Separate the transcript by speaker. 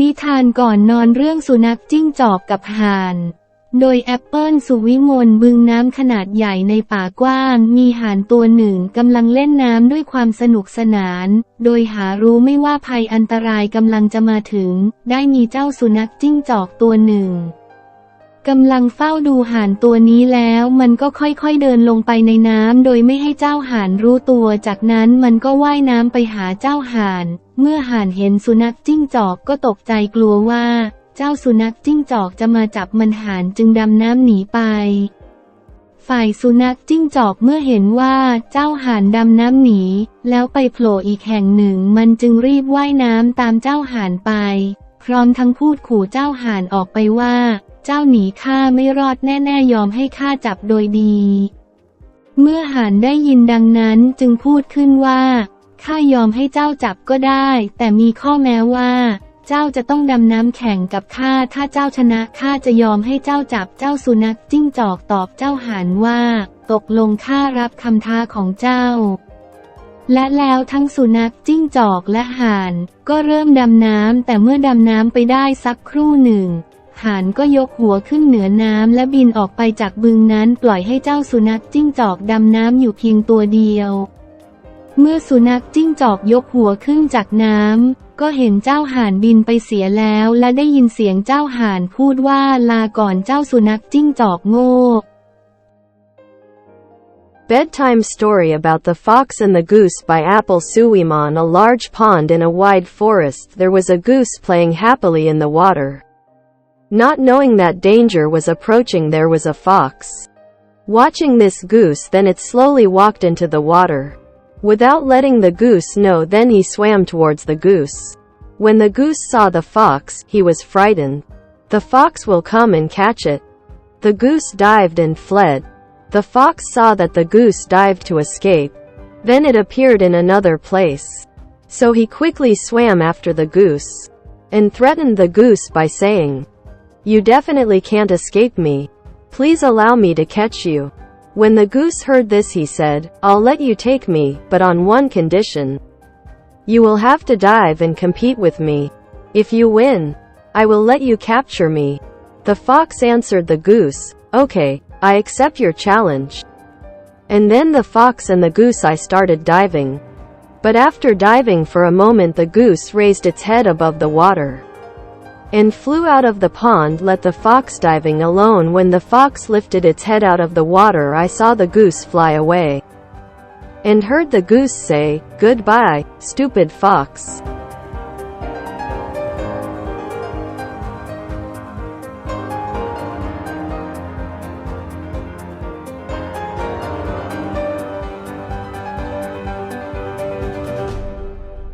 Speaker 1: นิทานก่อนนอนเรื่องสุนัขจิ้งจอกกับห่าน โดยแอปเปิลสุวิมลบึงน้ำขนาดใหญ่ในป่ากว้าง มีห่านตัวหนึ่งกำลังเล่นน้ำด้วยความสนุกสนาน โดยหารู้ไม่ว่าภัยอันตรายกำลังจะมาถึง ได้มีเจ้าสุนัขจิ้งจอกตัวหนึ่ง กำลังเฝ้าดูห่านตัวนี้แล้วมันก็ค่อยๆเดินลงไปในน้ำโดยไม่ให้เจ้าห่านรู้ตัว จากนั้นมันก็ว่ายน้ำไปหาเจ้าห่าน เมื่อห่านเห็นสุนัขจิ้งจอกก็ตกใจกลัวว่า เจ้าสุนัขจิ้งจอกจะมาจับมันห่านจึงดำน้ำหนีไป ฝ่ายสุนัขจิ้งจอกเมื่อเห็นว่าเจ้าห่านดำน้ำหนี แล้วไปโผล่อีกแห่งหนึ่งมันจึงรีบว่ายน้ำตามเจ้าห่านไป พร้อมทั้งพูดขู่เจ้าห่านออกไปว่า เจ้าหนีข้าไม่รอดแน่ๆยอมให้ข้าจับโดยดี เมื่อห่านได้ยินดังนั้นจึงพูดขึ้นว่าข้ายอมให้เจ้าจับก็ได้ แต่มีข้อแม้ว่า เจ้าจะต้องดำน้ำแข่งกับข้าถ้าเจ้าชนะข้าจะยอมให้เจ้าจับเจ้าสุนัขจิ้งจอกตอบเจ้าห่านว่า ตกลงข้ารับคำท้าของเจ้า และแล้วทั้งสุนัขจิ้งจอกและห่าน ก็เริ่มดำน้ำแต่เมื่อดำน้ำไปได้สักครู่หนึ่งห่านก็ยกหัวขึ้นเหนือน้ำและบินออกไปจากบึงนั้นปล่อยให้เจ้าสุนัขจิ้งจอกดำน้ำอยู่เพียงตัวเดียว เมื่อสุนัขจิ้งจอกยกหัวขึ้นจากน้ำก็เห็นเจ้าห่านบินไปเสียแล้วและได้ยินเสียงเจ้าห่านพูดว่าลาก่อนเจ้าสุนัขจิ้งจอกโง่
Speaker 2: Bedtime story about the fox and the goose by Apple Suiman A large pond in a wide forest there was a goose playing happily in the water. Not knowing that danger was approaching there was a fox. Watching this goose then it slowly walked into the water. Without letting the goose know then he swam towards the goose. When the goose saw the fox, he was frightened. The fox will come and catch it. The goose dived and fled. The fox saw that the goose dived to escape. Then it appeared in another place. So he quickly swam after the goose. And threatened the goose by saying, You definitely can't escape me. Please allow me to catch you. When the goose heard this he said, I'll let you take me, but on one condition. You will have to dive and compete with me. If you win, I will let you capture me. The fox answered the goose, Okay, I accept your challenge. And then the fox and the goose I started diving. But after diving for a moment the goose raised its head above the water. And flew out of the pond let the fox diving alone when the fox lifted its head out of the water I saw the goose fly away. And heard the goose say, Goodbye, stupid fox.